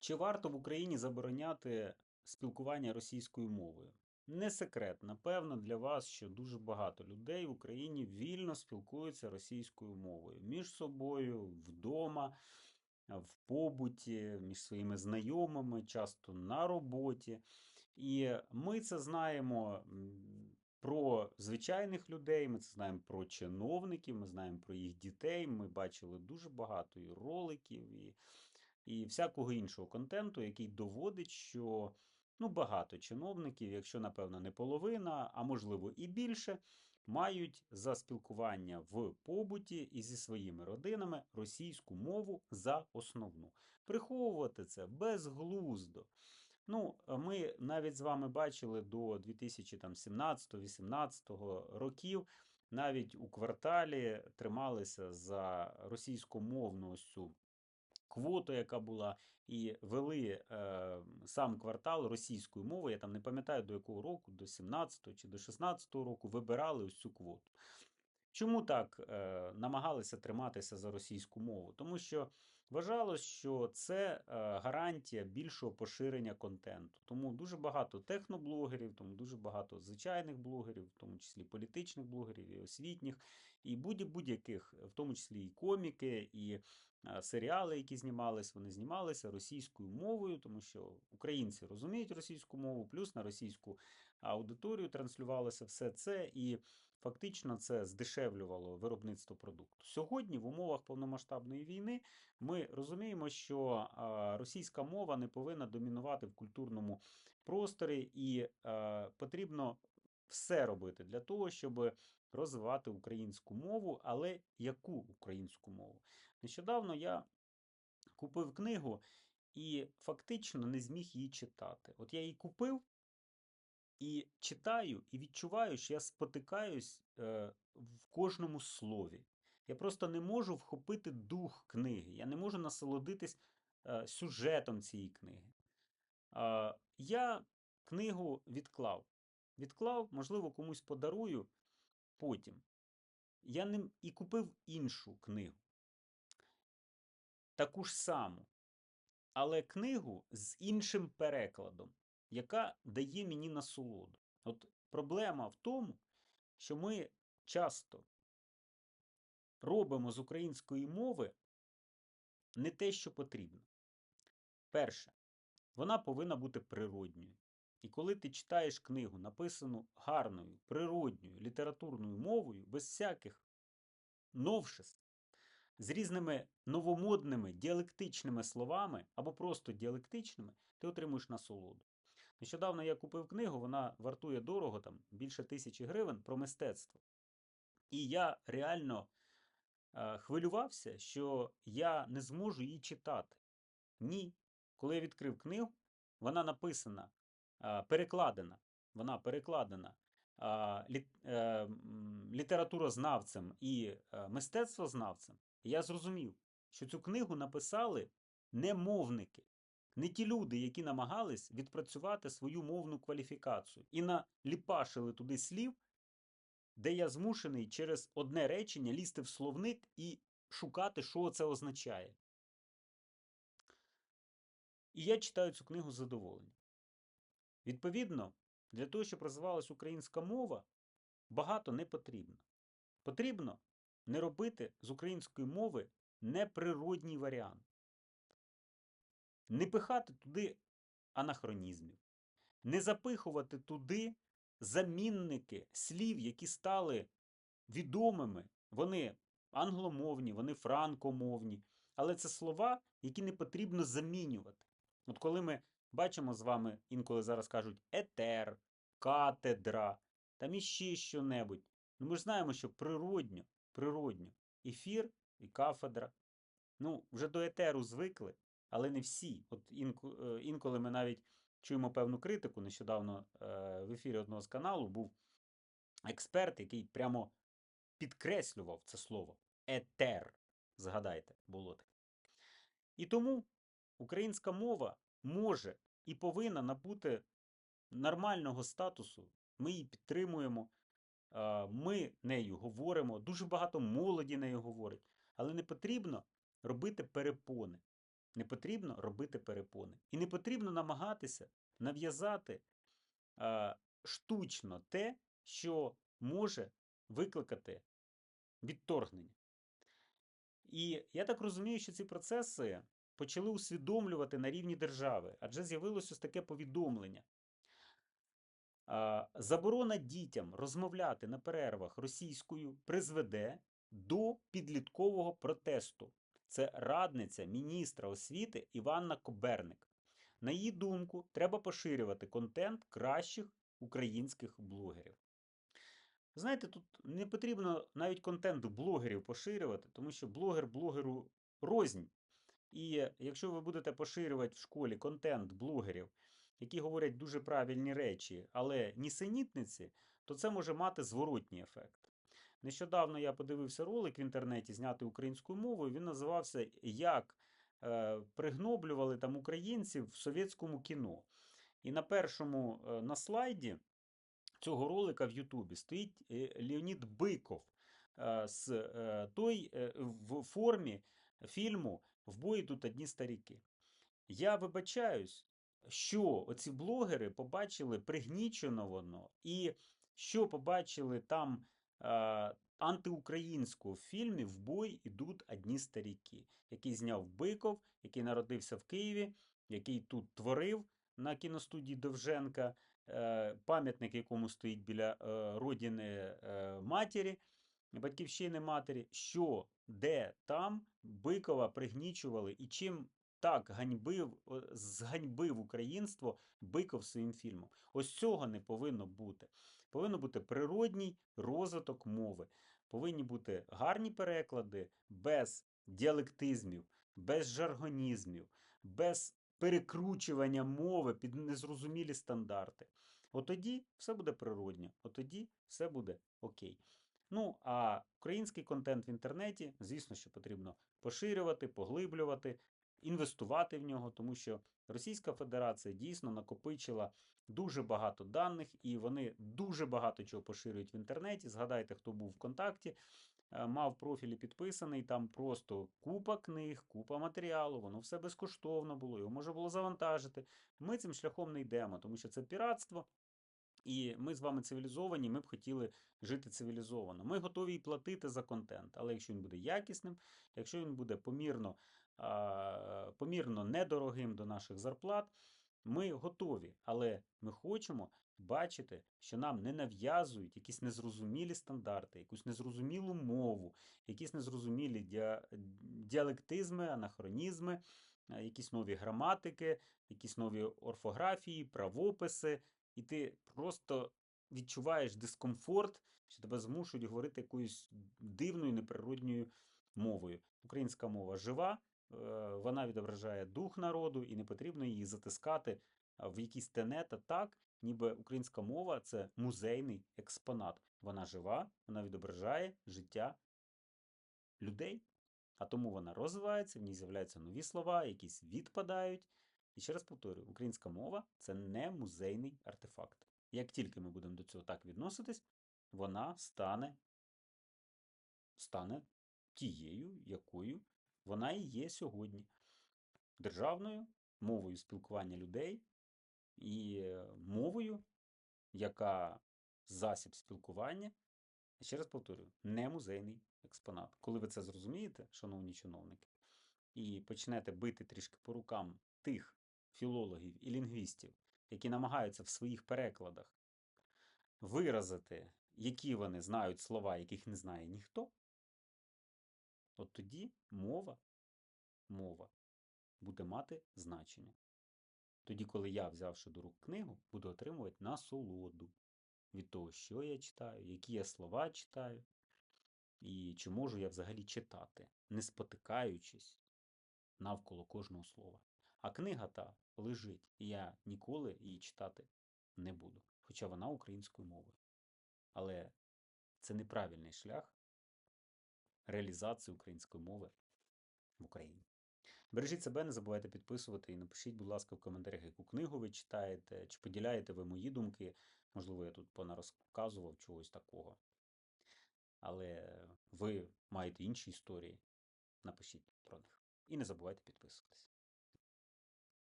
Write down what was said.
Чи варто в Україні забороняти спілкування російською мовою? Не секрет, напевно, для вас, що дуже багато людей в Україні вільно спілкуються російською мовою між собою, вдома, в побуті, між своїми знайомими, часто на роботі. І ми це знаємо про звичайних людей, ми це знаємо про чиновників, ми знаємо про їх дітей. Ми бачили дуже багато і роликів, і і всякого іншого контенту, який доводить, що ну, багато чиновників, якщо, напевно, не половина, а можливо і більше, мають за спілкування в побуті і зі своїми родинами російську мову за основну. Приховувати це безглуздо. Ну, ми навіть з вами бачили до 2017-18 років. Навіть у кварталі трималися за російськомовну ось цю квоту, яка була, і вели е, сам квартал російською мовою. Я там не пам'ятаю до якого року, до 17-го чи до 16-го року вибирали ось цю квоту. Чому так е, намагалися триматися за російську мову? Тому що вважалось, що це е, гарантія більшого поширення контенту. Тому дуже багато техноблогерів, тому дуже багато звичайних блогерів, в тому числі політичних блогерів і освітніх, і будь-яких, в тому числі і коміки, і серіали, які знімались, вони знімалися російською мовою, тому що українці розуміють російську мову, плюс на російську аудиторію транслювалося все це. і Фактично це здешевлювало виробництво продукту. Сьогодні, в умовах повномасштабної війни, ми розуміємо, що російська мова не повинна домінувати в культурному просторі, і потрібно все робити для того, щоб розвивати українську мову, але яку українську мову? Нещодавно я купив книгу і фактично не зміг її читати. От я її купив. І читаю, і відчуваю, що я спотикаюсь е, в кожному слові. Я просто не можу вхопити дух книги, я не можу насолодитись е, сюжетом цієї книги. Я книгу відклав. Відклав, можливо, комусь подарую потім. Я ним і купив іншу книгу. Таку ж саму. Але книгу з іншим перекладом яка дає мені насолоду. От проблема в тому, що ми часто робимо з української мови не те, що потрібно. Перше, вона повинна бути природньою. І коли ти читаєш книгу, написану гарною, природньою, літературною мовою, без всяких новшеств, з різними новомодними діалектичними словами або просто діалектичними, ти отримуєш насолоду. Нещодавно я купив книгу, вона вартує дорого, там більше тисячі гривень про мистецтво. І я реально е, хвилювався, що я не зможу її читати. Ні. Коли я відкрив книгу, вона написана, перекладена. Вона перекладена е, лі, літературознавцем і е, мистецтвознавцем. Я зрозумів, що цю книгу написали не мовники, не ті люди, які намагались відпрацювати свою мовну кваліфікацію і наліпашили туди слів, де я змушений через одне речення лізти в словник і шукати, що це означає. І я читаю цю книгу з задоволенням. Відповідно, для того, щоб розвивалась українська мова, багато не потрібно. Потрібно не робити з української мови неприродній варіант не пихати туди анахронізмів, не запихувати туди замінники слів, які стали відомими. Вони англомовні, вони франкомовні, але це слова, які не потрібно замінювати. От коли ми бачимо з вами, інколи зараз кажуть етер, катедра, там іще що-небудь. Ну ми ж знаємо, що природньо, природньо, ефір і кафедра. Ну, вже до етеру звикли, але не всі. От е, інколи ми навіть чуємо певну критику. Нещодавно е, в ефірі одного з каналу був експерт, який прямо підкреслював це слово етер. Згадайте, було таке. І тому українська мова може і повинна набути нормального статусу. Ми її підтримуємо, ми нею говоримо, дуже багато молоді нею говорить, але не потрібно робити перепони. Не потрібно робити перепони. І не потрібно намагатися нав'язати штучно те, що може викликати відторгнення. І я так розумію, що ці процеси почали усвідомлювати на рівні держави, адже з'явилось ось таке повідомлення. Заборона дітям розмовляти на перервах російською призведе до підліткового протесту. Це радниця міністра освіти Іванна Коберник. На її думку, треба поширювати контент кращих українських блогерів. Знаєте, тут не потрібно навіть контент блогерів поширювати, тому що блогер блогеру рознь. І якщо ви будете поширювати в школі контент блогерів, які говорять дуже правильні речі, але нісенітниці, то це може мати зворотній ефект. Нещодавно я подивився ролик в інтернеті, знятий українською мовою. Він називався Як е, пригноблювали там українців в совєтському кіно. І на першому е, на слайді цього ролика в Ютубі стоїть е, Леонід Биков з той в формі фільму В бої тут одні старіки. Я вибачаюсь, що оці блогери побачили пригнічено воно, і що побачили там е, антиукраїнського в фільмі В бой ідуть одні старіки, який зняв Биков, який народився в Києві, який тут творив на кіностудії Довженка, е, пам'ятник, якому стоїть біля е, родини е, матері, батьківщини матері, що де там Бикова пригнічували і чим так ганьбив, зганьбив українство Биков своїм фільмом. Ось цього не повинно бути. Повинен бути природній розвиток мови. Повинні бути гарні переклади без діалектизмів, без жаргонізмів, без перекручування мови під незрозумілі стандарти. От тоді все буде природньо, от тоді все буде окей. Ну, а український контент в інтернеті, звісно, що потрібно поширювати, поглиблювати, інвестувати в нього, тому що Російська Федерація дійсно накопичила дуже багато даних, і вони дуже багато чого поширюють в інтернеті. Згадайте, хто був в контакті, е, мав профілі підписаний, там просто купа книг, купа матеріалу, воно все безкоштовно було, його можна було завантажити. Ми цим шляхом не йдемо, тому що це піратство. І ми з вами цивілізовані, ми б хотіли жити цивілізовано. Ми готові і платити за контент, але якщо він буде якісним, якщо він буде помірно, помірно недорогим до наших зарплат, ми готові. Але ми хочемо бачити, що нам не нав'язують якісь незрозумілі стандарти, якусь незрозумілу мову, якісь незрозумілі діа- діалектизми, анахронізми, якісь нові граматики, якісь нові орфографії, правописи і ти просто відчуваєш дискомфорт, що тебе змушують говорити якоюсь дивною неприродньою мовою. Українська мова жива, е, вона відображає дух народу, і не потрібно її затискати в якісь тенета так, ніби українська мова це музейний експонат. Вона жива, вона відображає життя людей. А тому вона розвивається, в ній з'являються нові слова, якісь відпадають. І ще раз повторюю, українська мова це не музейний артефакт. Як тільки ми будемо до цього так відноситись, вона стане, стане тією, якою вона і є сьогодні. Державною мовою спілкування людей і е, мовою, яка засіб спілкування, ще раз повторюю, не музейний експонат. Коли ви це зрозумієте, шановні чиновники, і почнете бити трішки по рукам тих філологів і лінгвістів, які намагаються в своїх перекладах виразити, які вони знають слова, яких не знає ніхто, от тоді мова, мова буде мати значення. Тоді, коли я, взявши до рук книгу, буду отримувати насолоду від того, що я читаю, які я слова читаю, і чи можу я взагалі читати, не спотикаючись навколо кожного слова. А книга та лежить, і я ніколи її читати не буду, хоча вона українською мовою. Але це неправильний шлях реалізації української мови в Україні. Бережіть себе, не забувайте підписувати і напишіть, будь ласка, в коментарях, яку книгу ви читаєте, чи поділяєте ви мої думки. Можливо, я тут понарозказував чогось такого. Але ви маєте інші історії. Напишіть про них. І не забувайте підписуватись.